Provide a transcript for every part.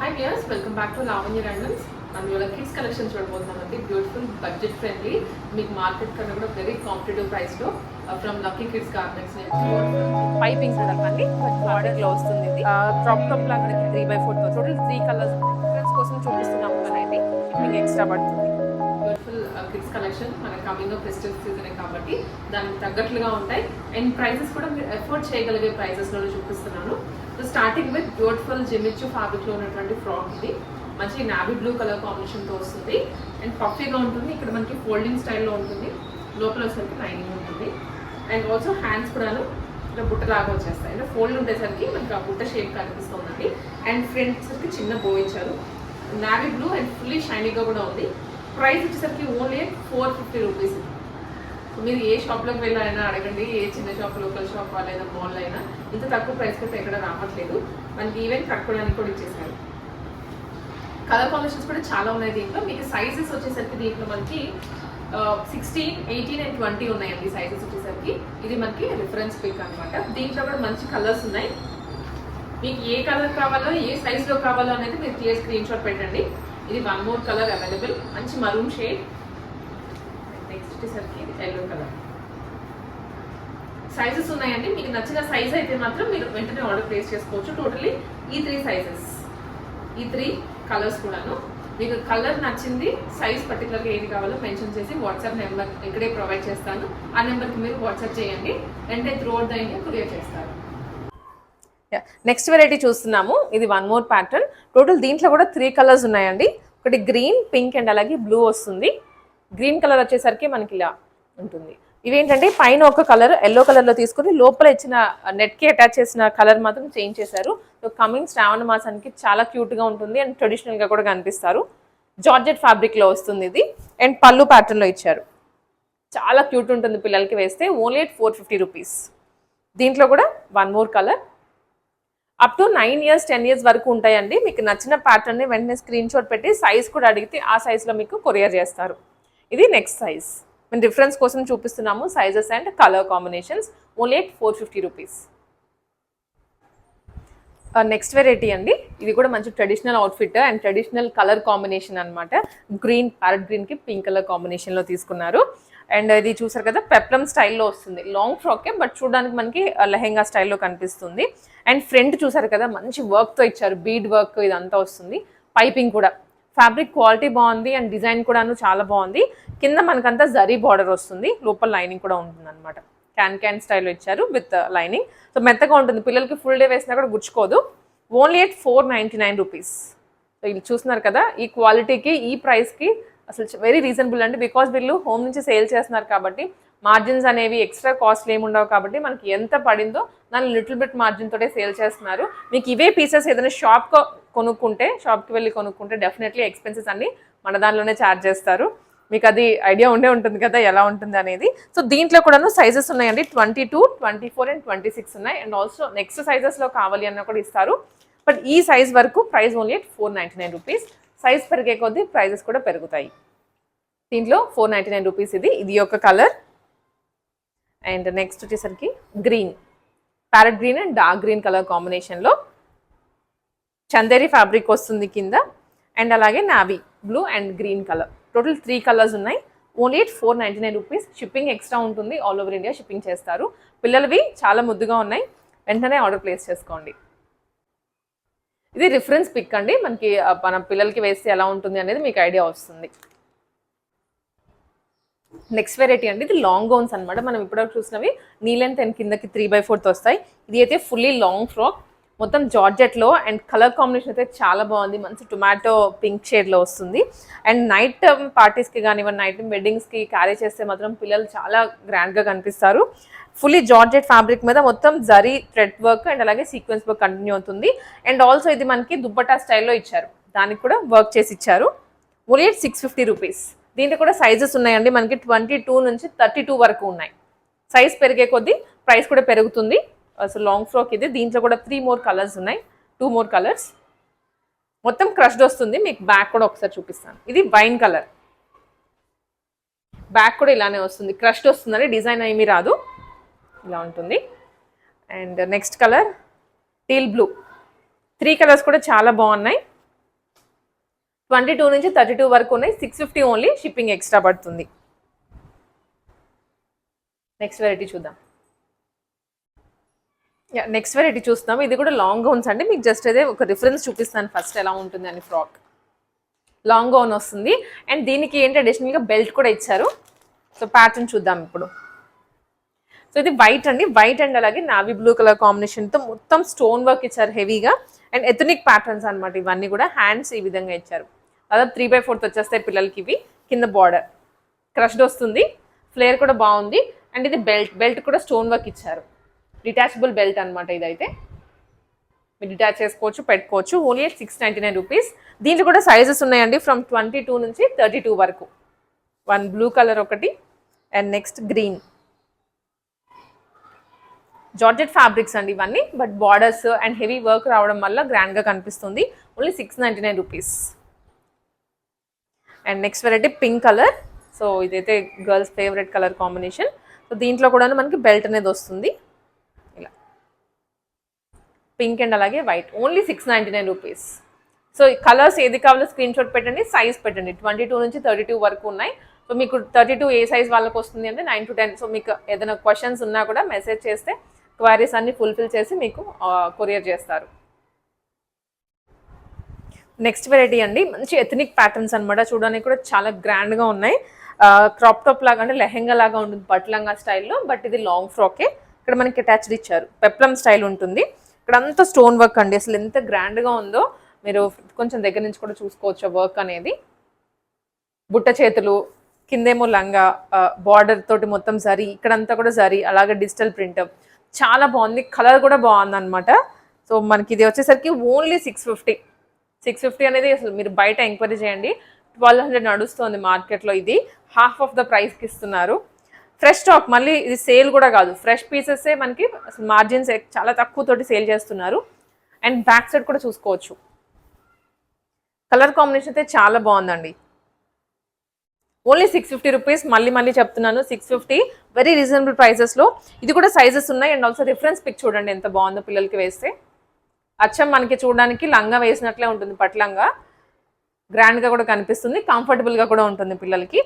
Hi viewers welcome back to Lavanya రండన్స్ మనం ఇవాళ kids collection చూడబోతున్నామండి బ్యూటిఫుల్ బడ్జెట్ ఫ్రెండ్లీ మీకు మార్కెట్ కన్నా కూడా వెరీ కాంపిటేటివ్ ప్రైస్లో from lucky kids garments piping చూడాలండి బాడీలో వస్తుంది క్రాప్ టాప్ లాగా three by four total three colours difference కోసం చూపిస్తున్నాము అనేది మీకు ఎక్స్ట్రా పడుతుంది. ఫుల్ కిడ్స్ కలెక్షన్ మన కమింగ్ ఫెస్టివల్ సీజన్ కాబట్టి దానికి తగ్గట్లుగా ఉంటాయి. అండ్ ప్రైసెస్ కూడా మీరు ఎఫోర్డ్ చేయగలిగే ప్రైసెస్లో చూపిస్తున్నాను. సో స్టార్టింగ్ విత్ బ్యూటిఫుల్ జిమిచ్చు ఫ్యాబ్రిక్లో ఉన్నటువంటి ఫ్రాక్ ఇది. మంచి నావీ బ్లూ కలర్ కాంబినేషన్తో వస్తుంది. అండ్ పఫీగా ఉంటుంది. ఇక్కడ మనకి ఫోల్డింగ్ స్టైల్లో ఉంటుంది. లోపల వచ్చేసరికి లైనింగ్ ఉంటుంది. అండ్ ఆల్సో హ్యాండ్స్ కూడాను ఇట్లా బుట్ట లాగా వచ్చేస్తాయి. అంటే ఫోల్డ్ ఉండేసరికి మనకి ఆ బుట్ట షేప్ కనిపిస్తుందండి. అండ్ ఫ్రంట్ సరికి చిన్న బో ఇచ్చారు. నావీ బ్లూ అండ్ ఫుల్లీ షైనీగా కూడా ఉంది. ప్రైస్ వచ్చేసరికి ఓన్లీ ఫోర్ ఫిఫ్టీ రూపీస్. మీరు ఏ షాప్లోకి వెళ్ళాలైనా అడగండి ఏ చిన్న షాప్ లోకల్ షాప్ వాళ్ళైనా మాల్ అయినా. ఇంత తక్కువ ప్రైస్ పెట్టి ఎక్కడ రావట్లేదు. మనకి ఈవెంట్ కట్టుకోవడానికి కూడా ఇచ్చేసారు. కలర్ కాంబినేషన్స్ కూడా చాలా ఉన్నాయి దీంట్లో. మీకు సైజెస్ వచ్చేసరికి దీంట్లో మనకి సిక్స్టీన్ ఎయిటీన్ అండ్ ట్వంటీ ఉన్నాయండి సైజెస్ వచ్చేసరికి. ఇది మనకి రిఫరెన్స్ పిక్ అన్నమాట. దీంట్లో కూడా మంచి కలర్స్ ఉన్నాయి. మీకు ఏ కలర్ కావాలో ఏ సైజులో కావాలో అనేది మీరు క్లియర్ స్క్రీన్ షాట్ పెట్టండి. ఇది వన్ మోర్ కలర్ అవైలబుల్ మంచి మరూన్ షేడ్ నెక్స్ట్ వచ్చేసరికి ఎల్లో కలర్ సైజెస్ ఉన్నాయండి. మీకు నచ్చిన సైజ్ అయితే మాత్రం మీరు వెంటనే ఆర్డర్ ప్లేస్ చేసుకోవచ్చు. టోటలీ ఈ త్రీ సైజెస్ ఈ త్రీ కలర్స్ కూడాను. మీకు కలర్ నచ్చింది సైజ్ పర్టికులర్గా ఏది కావాలో మెన్షన్ చేసి వాట్సాప్ నెంబర్ ఇక్కడే ప్రొవైడ్ చేస్తాను. ఆ నెంబర్కి మీరు వాట్సాప్ చేయండి. వెంటనే త్రూ అవుట్ దాన్ని ఇండియా చేస్తారు. నెక్స్ట్ వెరైటీ చూస్తున్నాము. ఇది వన్ మోర్ ప్యాటర్న్ టోటల్ దీంట్లో కూడా త్రీ కలర్స్ ఉన్నాయండి. ఒకటి గ్రీన్ పింక్ అండ్ అలాగే బ్లూ వస్తుంది. గ్రీన్ కలర్ వచ్చేసరికి మనకి ఇలా ఉంటుంది. ఇవేంటంటే పైన ఒక కలర్ ఎల్లో కలర్లో తీసుకుని లోపల ఇచ్చిన నెట్కి అటాచ్ చేసిన కలర్ మాత్రం చేంజ్ చేశారు. సో కమింగ్ శ్రావణ మాసానికి చాలా క్యూట్గా ఉంటుంది అండ్ ట్రెడిషనల్గా కూడా కనిపిస్తారు. జార్జెట్ ఫ్యాబ్రిక్లో వస్తుంది ఇది. అండ్ పళ్ళు ప్యాటర్న్లో ఇచ్చారు. చాలా క్యూట్ ఉంటుంది పిల్లలకి వేస్తే. Only at four fifty rupees దీంట్లో కూడా one more colour up to nine years ten years వరకు ఉంటాయండి. మీకు నచ్చిన ప్యాటర్న్ని వెంటనే స్క్రీన్ షాట్ పెట్టి సైజ్ కూడా అడిగితే ఆ సైజ్లో మీకు కొరియర్ చేస్తారు. ఇది నెక్స్ట్ సైజ్ మేము డిఫరెన్స్ కోసం చూపిస్తున్నాము sizes and colour combinations only eight four fifty rupees next variety అండి. ఇది కూడా మంచి traditional outfit and traditional colour combination అనమాట గ్రీన్ ప్యారెట్ గ్రీన్కి పింక్ కలర్ కాంబినేషన్లో తీసుకున్నారు. అండ్ ఇది చూసారు కదా పెప్లం స్టైల్లో వస్తుంది. లాంగ్ ఫ్రాకే బట్ చూడడానికి మనకి లెహెంగా స్టైల్లో కనిపిస్తుంది. అండ్ ఫ్రంట్ చూసారు కదా మంచి వర్క్తో ఇచ్చారు. బీడ్ వర్క్ ఇదంతా వస్తుంది. పైపింగ్ కూడా. ఫ్యాబ్రిక్ క్వాలిటీ బాగుంది అండ్ డిజైన్ కూడాను చాలా బాగుంది. కింద మనకంతా జరీ బార్డర్ వస్తుంది. లోపల లైనింగ్ కూడా ఉంటుంది అనమాట క్యాన్ క్యాన్ స్టైల్లో ఇచ్చారు విత్ లైనింగ్ సో మెత్తగా ఉంటుంది. పిల్లలకి ఫుల్ డే వేసినా కూడా గుచ్చుకోదు. Only at four ninety nine rupees so చూస్తున్నారు కదా ఈ క్వాలిటీకి ఈ ప్రైస్కి అసలు వెరీ రీజనబుల్ అండి. బికాస్ వీళ్ళు హోమ్ నుంచి సేల్ చేస్తున్నారు కాబట్టి మార్జిన్స్ అనేవి ఎక్స్ట్రా కాస్ట్లు ఏమి ఉండవు కాబట్టి మనకి ఎంత పడిందో దాన్ని లిటిల్ బిట్ మార్జిన్ తోటే సేల్ చేస్తున్నారు. మీకు ఇవే పీసెస్ ఏదైనా షాప్ కొనుక్కుంటే షాప్కి వెళ్ళి కొనుక్కుంటే డెఫినెట్లీ ఎక్స్పెన్సెస్ అన్ని మన దానిలోనే ఛార్జ్ చేస్తారు. మీకు అది ఐడియా ఉండే ఉంటుంది కదా ఎలా ఉంటుంది అనేది. సో దీంట్లో కూడాను సైజెస్ ఉన్నాయండి. Twenty two twenty four and twenty six ఉన్నాయి అండ్ ఆల్సో నెక్స్ట్ సైజెస్లో కావాలి అన్న కూడా ఇస్తారు. బట్ ఈ సైజ్ వరకు price only four ninety nine rupees size పెరిగే కొద్దీ ప్రైజెస్ కూడా పెరుగుతాయి. దీంట్లో ఫోర్ నైంటీ నైన్ రూపీస్ ఇది. ఇది ఒక కలర్ అండ్ నెక్స్ట్ వచ్చేసరికి green parrot green and dark green colour కాంబినేషన్లో చందేరి ఫ్యాబ్రిక్ వస్తుంది కింద. అండ్ అలాగే navy blue and green colour total three colours ఉన్నాయి. Only eight four ninety nine rupees shipping extra ఉంటుంది. ఆల్ ఓవర్ ఇండియా షిప్పింగ్ చేస్తారు. పిల్లలవి చాలా ముద్దుగా ఉన్నాయి. వెంటనే ఆర్డర్ ప్లేస్ చేసుకోండి. ఇది రిఫరెన్స్ పిక్ అండి. మనకి మన పిల్లలకి వేస్తే ఎలా ఉంటుంది అనేది మీకు ఐడియా వస్తుంది. నెక్స్ట్ వెరైటీ అండి. ఇది లాంగ్ గౌన్స్ అనమాట మనం ఇప్పటివరకు చూసినవి. నీ లెంత్ అండ్ కిందకి త్రీ బై ఫోర్త్ వస్తాయి. ఇది అయితే ఫుల్లీ లాంగ్ ఫ్రాక్ మొత్తం జార్జెట్లో అండ్ కలర్ కాంబినేషన్ అయితే చాలా బాగుంది. మంచి టొమాటో పింక్ షేడ్లో వస్తుంది. అండ్ నైట్ పార్టీస్కి కానివ్వండి నైట్ వెడ్డింగ్స్కి క్యారీ చేస్తే మాత్రం పిల్లలు చాలా గ్రాండ్గా కనిపిస్తారు. ఫుల్లీ జార్జెట్ ఫ్యాబ్రిక్ మీద మొత్తం జరీ థ్రెడ్ వర్క్ అండ్ అలాగే సీక్వెన్స్ వర్క్ కంటిన్యూ అవుతుంది. అండ్ ఆల్సో ఇది మనకి దుప్పటా స్టైల్లో ఇచ్చారు. దానికి కూడా వర్క్ చేసి ఇచ్చారు. ఓన్లీ సిక్స్ ఫిఫ్టీ రూపీస్ దీంట్లో కూడా సైజెస్ ఉన్నాయండి. మనకి ట్వంటీ టూ నుంచి థర్టీ టూ వరకు ఉన్నాయి. సైజ్ పెరిగే కొద్దీ ప్రైస్ కూడా పెరుగుతుంది. అసలు లాంగ్ ఫ్రాక్ ఇది. దీంట్లో కూడా త్రీ మోర్ కలర్స్ ఉన్నాయి. టూ మోర్ కలర్స్ మొత్తం క్రష్డ్ వస్తుంది. మీకు బ్యాక్ కూడా ఒకసారి చూపిస్తాను. ఇది వైన్ కలర్ బ్యాక్ కూడా ఇలానే వస్తుంది. క్రష్డ్ వస్తుందని డిజైన్ ఏమీ రాదు. ఇలా ఉంటుంది. And next colour teal blue three colours కూడా చాలా బాగున్నాయి. ట్వంటీ టూ నుంచి థర్టీ టూ వరకు ఉన్నాయి. Six fifty only shipping extra పడుతుంది. నెక్స్ట్ వెరైటీ చూద్దాం. నెక్స్ట్ వెరైటీ చూస్తాం ఇది కూడా లాంగ్ గౌన్స్ అండి. మీకు జస్ట్ అదే ఒక రిఫరెన్స్ చూపిస్తాను ఫస్ట్ ఎలా ఉంటుంది అని ఫ్రాక్ లాంగ్ గౌన్ వస్తుంది. అండ్ దీనికి ఏంటి అడిషనల్గా బెల్ట్ కూడా ఇచ్చారు. సో ప్యాటర్న్ చూద్దాం ఇప్పుడు. సో ఇది వైట్ అండి. వైట్ అండ్ అలాగే నావీ బ్లూ కలర్ కాంబినేషన్తో మొత్తం స్టోన్ వర్క్ ఇచ్చారు హెవీగా అండ్ ఎథనిక్ ప్యాటర్న్స్ అనమాట ఇవన్నీ కూడా హ్యాండ్స్ ఈ విధంగా ఇచ్చారు. దాదాపు త్రీ బై ఫోర్త్ వచ్చేస్తాయి పిల్లలకి ఇవి. కింద బార్డర్ క్రష్డ్ వస్తుంది. ఫ్లేర్ కూడా బాగుంది. అండ్ ఇది బెల్ట్ బెల్ట్ కూడా స్టోన్ వర్క్ ఇచ్చారు. డిటాచబుల్ బెల్ట్ అనమాట ఇదైతే. మీరు డిటాచ్ చేసుకోవచ్చు పెట్టుకోవచ్చు. Only six ninety nine rupees దీంట్లో కూడా సైజెస్ ఉన్నాయండి ఫ్రమ్ ట్వంటీ టూ నుంచి థర్టీ టూ వరకు. వన్ బ్లూ కలర్ ఒకటి and next green georgette fabrics అండి ఇవన్నీ but borders and heavy work రావడం వల్ల గ్రాండ్గా కనిపిస్తుంది. Only six ninety nine rupees and next variety pink colour so ఇదైతే girls favourite colour combination so దీంట్లో కూడా మనకి బెల్ట్ అనేది వస్తుంది. పింక్ అండ్ అలాగే white. Only six ninety nine rupees so colours ఏది కావాలో స్క్రీన్ షాట్ పెట్టండి సైజ్ పెట్టండి. ట్వంటీ టూ నుంచి థర్టీ టూ వరకు ఉన్నాయి. సో మీకు థర్టీ టూ ఏ సైజ్ వాళ్ళకి వస్తుంది అంటే నైన్ టు టెన్ సో మీకు ఏదైనా క్వశ్చన్స్ ఉన్నా కూడా మెసేజ్ చేస్తే క్వైరీస్ అన్ని ఫుల్ఫిల్ చేసి మీకు కొరియర్ చేస్తారు. నెక్స్ట్ వెరైటీ అండి. మంచి ఎథనిక్ ప్యాటర్న్స్ అన్నమాట. చూడడానికి కూడా చాలా గ్రాండ్గా ఉన్నాయి. క్రాప్ టాప్ లాగా అంటే లెహెంగా లాగా ఉంటుంది బట్లంగా స్టైల్లో బట్ ఇది లాంగ్ ఫ్రాకే ఇక్కడ మనకి అటాచ్డ్ ఇచ్చారు. పెప్లం స్టైల్ ఉంటుంది. ఇక్కడ అంతా స్టోన్ వర్క్ అండి. అసలు ఎంత గ్రాండ్గా ఉందో మీరు కొంచెం దగ్గర నుంచి కూడా చూసుకోవచ్చు వర్క్ అనేది. బుట్ట చేతులు కిందేమో లంగా బార్డర్ తోటి మొత్తం జరీ ఇక్కడంతా కూడా జరీ అలాగే డిజిటల్ ప్రింట్ చాలా బాగుంది. కలర్ కూడా బాగుంది అనమాట సో మనకి ఇది వచ్చేసరికి only six fifty six fifty అనేది అసలు మీరు బయట ఎంక్వైరీ చేయండి. ట్వెల్వ్ హండ్రెడ్ నడుస్తుంది మార్కెట్లో ఇది. హాఫ్ ఆఫ్ ద ప్రైస్కి ఇస్తున్నారు. ఫ్రెష్ స్టాక్ మళ్ళీ ఇది సేల్ కూడా కాదు. ఫ్రెష్ పీసెసే మనకి మార్జిన్స్ చాలా తక్కువతోటి సేల్ చేస్తున్నారు. అండ్ బ్యాక్ సైడ్ కూడా చూసుకోవచ్చు. కలర్ కాంబినేషన్ అయితే చాలా బాగుందండి. ఓన్లీ సిక్స్ ఫిఫ్టీ రూపీస్ మళ్ళీ మళ్ళీ చెప్తున్నాను సిక్స్ ఫిఫ్టీ వెరీ రీజనబుల్ ప్రైసెస్లో ఇది కూడా సైజెస్ ఉన్నాయి అండ్ ఆల్సో రిఫరెన్స్ పిక్ చూడండి ఎంత బాగుందో పిల్లలకి వేస్తే. అచ్చం మనకి చూడడానికి లంగా వేసినట్లే ఉంటుంది పట్లంగా గ్రాండ్గా కూడా కనిపిస్తుంది కంఫర్టబుల్గా కూడా ఉంటుంది పిల్లలకి.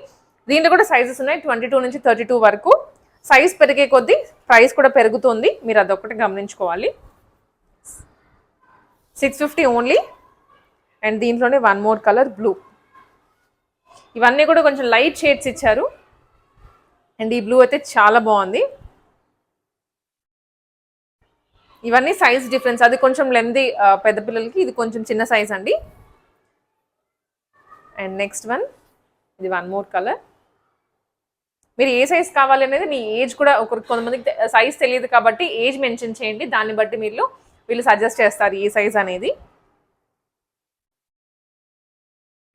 దీంట్లో కూడా సైజెస్ ఉన్నాయి. ట్వంటీ టూ నుంచి థర్టీ టూ వరకు. సైజ్ పెరిగే కొద్దీ ప్రైస్ కూడా పెరుగుతుంది. మీరు అదొకటి గమనించుకోవాలి. సిక్స్ ఫిఫ్టీ ఓన్లీ అండ్ దీంట్లోనే వన్ మోర్ కలర్ బ్లూ ఇవన్నీ కూడా కొంచెం లైట్ షేడ్స్ ఇచ్చారు. అండ్ ఈ బ్లూ అయితే చాలా బాగుంది. ఇవన్నీ సైజ్ డిఫరెన్స్ అది కొంచెం లెంది పెద్ద పిల్లలకి ఇది కొంచెం చిన్న సైజ్ అండి. అండ్ నెక్స్ట్ వన్ ఇది వన్ మోర్ కలర్ మీరు ఏ సైజ్ కావాలి అనేది మీ ఏజ్ కూడా ఒకరు కొంతమందికి సైజ్ తెలియదు కాబట్టి ఏజ్ మెన్షన్ చేయండి. దాన్ని బట్టి మీరు వీళ్ళు సజెస్ట్ చేస్తారు ఏ సైజ్ అనేది.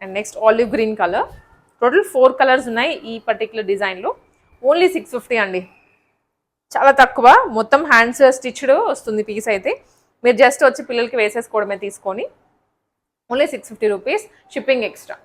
And next olive green colour total four colours ఉన్నాయి ఈ పర్టికులర్ డిజైన్లో ఓన్లీ సిక్స్ ఫిఫ్టీ అండి. చాలా తక్కువ. మొత్తం హ్యాండ్స్ స్టిచ్డ్ వస్తుంది పీస్ అయితే. మీరు జస్ట్ వచ్చి పిల్లలకి వేసేసుకోవడమే తీసుకొని. Only six fifty rupees shipping extra